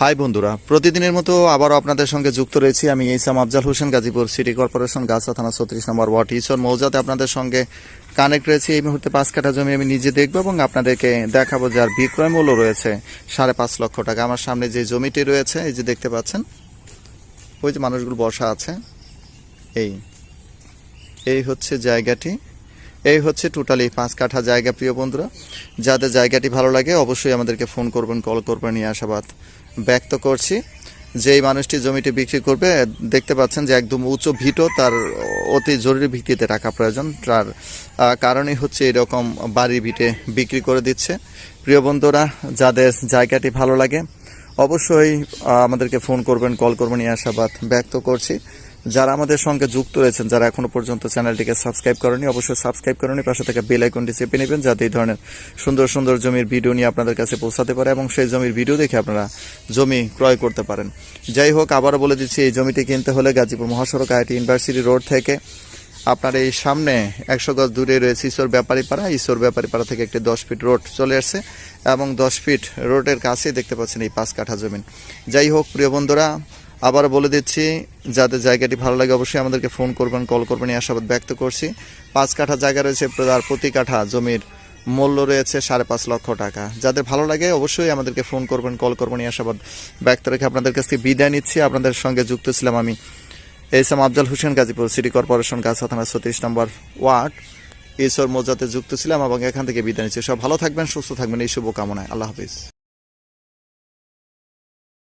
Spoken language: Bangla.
হাই বন্ধুরা, প্রতিদিনের মতো আবারও আপনাদের সঙ্গে যুক্ত রয়েছি আমি ইসাম আফজাল হোসেন, গাজীপুর সিটি কর্পোরেশন, গাছা থানা ছত্রিশ নম্বর ওয়ার্ড, ঈশ্বর মৌজাতে আপনাদের সঙ্গে কানেক্ট রয়েছে। এই মুহূর্তে পাঁচ কাঠা জমি আমি নিজে দেখব এবং আপনাদেরকে দেখাবো যার বিক্রয় মূল্য রয়েছে সাড়ে পাঁচ লক্ষ টাকা। আমার সামনে যে জমিটি রয়েছে, এই যে দেখতে পাচ্ছেন, ওই যে মানুষগুলো বসা আছে। এই এই হচ্ছে জায়গাটি। এই হচ্ছে টোটালি পাঁচ কাঠা জায়গা, প্রিয় বন্ধুরা। যাদের জায়গাটি ভালো লাগে, অবশ্যই আমাদেরকে ফোন করবেন কল করবেন, নিয়ে আশাবাদ ব্যক্ত করছি। যে এই মানুষটি জমিটি বিক্রি করবে, দেখতে পাচ্ছেন যে একদম উচ্চ ভিটো, তার অতি জরুরি ভিত্তিতে টাকা প্রয়োজন। তার কারণেই হচ্ছে এরকম বাড়ি ভিটে বিক্রি করে দিচ্ছে। প্রিয় বন্ধুরা, যাদের জায়গাটি ভালো লাগে, অবশ্যই আমাদেরকে ফোন করবেন, কল করবেন, এই আশাবাদ ব্যক্ত করছি। যারা আমাদের সঙ্গে যুক্ত রয়েছেন, যারা এখনও পর্যন্ত চ্যানেলটিকে সাবস্ক্রাইব করেনি, অবশ্যই সাবস্ক্রাইব করেনি পাশে থেকে বেল আইকনটি চেপে নেবেন যাতে এই ধরনের সুন্দর সুন্দর জমির ভিডিও নিয়ে আপনাদের কাছে পৌঁছাতে পারে এবং সেই জমির ভিডিও দেখে আপনারা জমি ক্রয় করতে পারেন। যাই হোক, আবারও বলে দিচ্ছি, এই জমিটি কিনতে হলে গাজীপুর মহাসড়ক আইটি ইউনিভার্সিটি রোড থেকে আপনার এই সামনে একশো গজ দূরে রয়েছে ঈশ্বর ব্যাপারী পাড়া। ঈশ্বর ব্যাপারী পাড়া থেকে একটি দশ ফিট রোড চলে আসছে এবং দশ ফিট রোডের কাছেই দেখতে পাচ্ছেন এই পাঁচ কাঠা জমিন যাই হোক, প্রিয় বন্ধুরা আবার বলে দিচ্ছি যাদের জায়গাটি ভালো লাগে অবশ্যই আমাদেরকে ফোন করবেন, কল করবেন, এই আশাবাদ ব্যক্ত করছি। পাঁচ কাঠা জায়গা রয়েছে তার প্রতি কাঠা জমির মূল্য রয়েছে সাড়ে পাঁচ লক্ষ টাকা। যাদের ভালো লাগে অবশ্যই আমাদেরকে ফোন করবেন, কল করবেন, এই আশাবাদ ব্যক্ত রেখে আপনাদের কাছ থেকে বিদায় নিচ্ছি। আপনাদের সঙ্গে যুক্ত ছিলাম আমি SM Afzal Hossain, Gazipur city corporation, Gacha থানা ছত্রিশ নম্বর ওয়ার্ড। ঈশ্বর মোজাতে যুক্ত ছিলাম এবং এখান থেকে বিদায় নিচ্ছি। সব ভালো থাকবেন, সুস্থ থাকবেন, এই শুভকামনায়। আল্লাহ হাফিজ।